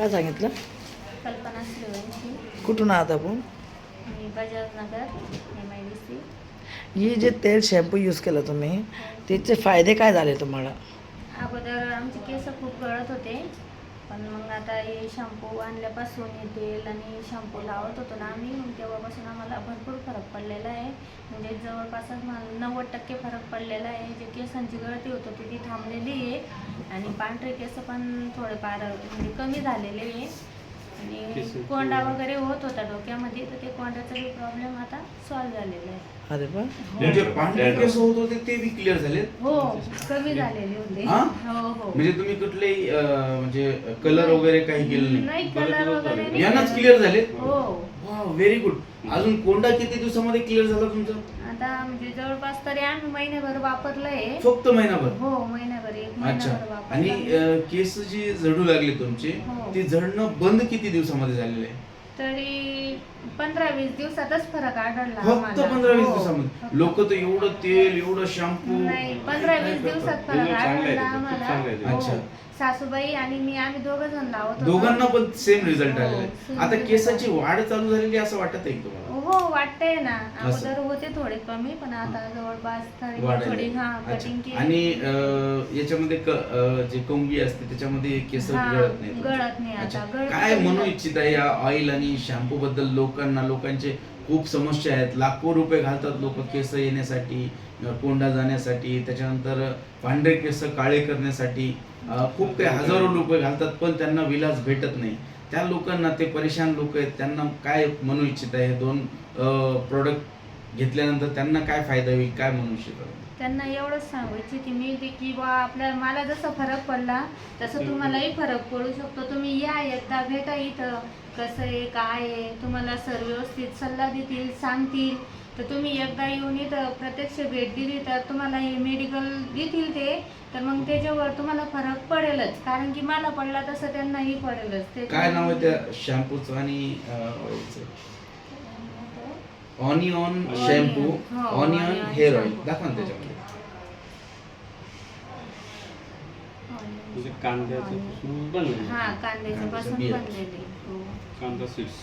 काय सांगितलं? कल्पना श्रीवंशी कुठून आहात आपण? मी Bajaj Nagar M I D C ही जे तेल शॅम्पू यूज केलं तुम्ही त्याचे फायदे काय झाले तुम्हाला? अगोदर आमचे केस खूप गळत होते. पण मग आता हे शॅम्पू आणल्यापासून हे तेल आणि शॅम्पू लावत होतो ना आम्ही मग तेव्हापासून आम्हाला भरपूर फरक पडलेला आहे. म्हणजे जवळपासच मला नव्वद टक्के फरक पडलेला आहे. जे केसांची गळती होत होती ती थांबलेली आहे. आणि पांढरे केस पण थोडेफार म्हणजे कमी झालेले आहे. आणि कोंडा वगैरे होत होता डोक्यामध्ये तर ते कोंड्याचा बी प्रॉब्लेम आता सॉल्व्ह झालेला आहे. अरे बा म्हणजे पांढरे केस होत होते ते बी क्लिअर झाले हो कमी झालेले होते. हा? हो हो. म्हणजे तुम्ही कुठलेही अं, म्हणजे कलर वगैरे काही केलं नाही. नाही कलर वगैरे नाही यांनाच. क्लिअर झाले हो. व्हेरी गुड अजून कोंडा किती दिवसामध्ये क्लिअर झाला तुमचा? आता म्हणजे जवळपास तरी आम्ही महिन्याभर वापरलंय. फक्त महिनाभर? हो महिन्याभर एक अच्छा. आणि वापरलं अं, केस जी झडू लागले तुमचे हो. ते झडणं बंद किती दिवसामध्ये झालेलं आहे? तरी पंधरा वीस दिवसातच फरक आढळला फक्त आम्हाला. पंधरा वीस हो. दिवसामध्ये लोक तर एवढं तेल एवढं शॅम्पू नाही पंधरा वीस दिवसात फरक चांगलं आहे ते, आढळला खूप आम्हाला चांगलं आहे ते. हो. अच्छा. सासूबाई आणि मी आम्ही दोघ जण लावत होतो. दोघांना पण सेम रिझल्ट हो, आलेला आहे same आता result. केसाची वाढ चालू झालेली आहे असं वाटत आहे का तुम्हाला हो वाटतंय ना असं. अगोदर होते थोडे कमी पण आता जवळपास तरी थोडी हा अच्छा. कटिंग केली आणि अं, याच्यामध्ये क- अं, जे कंबी असते त्याच्यामध्ये केस हा, गळत नाही गळत नाही आता. अच्छा. गळत काय म्हणू. इच्छित आहे या ऑइल आणि आणि शॅम्पूबद्दल लोकांना लोकांचे खूप समस्या आहेत. लाखो रुपये घालतात लोक केस येण्यासाठी कोंडा जाण्यासाठी त्याच्यानंतर पांढरे केस काळे करण्यासाठी. खूप काही हजारो रुपये घालतात पण त्यांना विलास भेटत नाही. त्या लोकांना ते परेशान लोक आहेत. त्यांना काय म्हणू इच्छित आहे? हे दोन प्रोडक्ट घेतल्यानंतर त्यांना काय फायदा होईल काय म्हणू आहे? त्यांना एवढंच सांगायची की मी ते की बा आपल्या मला जसा फरक पडला तसं तुम्हालाही फरक पडू शकतो. तुम्ही या एकदा भेटा इथं. कसं आहे काय आहे तुम्हाला सर व्यवस्थित सल्ला देतील सांगतील. तर तुम्ही एकदा येऊन इथं प्रत्यक्ष भेट दिली तर तुम्हाला हे मेडिकल देतील ते. तर मग त्याच्यावर तुम्हाला फरक पडेलच. कारण की मला पडला तसं त्यांनाही पडेलच. ते काय नाव आहे त्या शॅम्पूचं आणि हो, onion onion hair oil shampoo. दाखवा ना त्याच्यामध्ये म्हणजे कांद्याचं पासून बनवलं हा कांद्याच्या पासून बिया. बनलेले हो कांदा सीड्स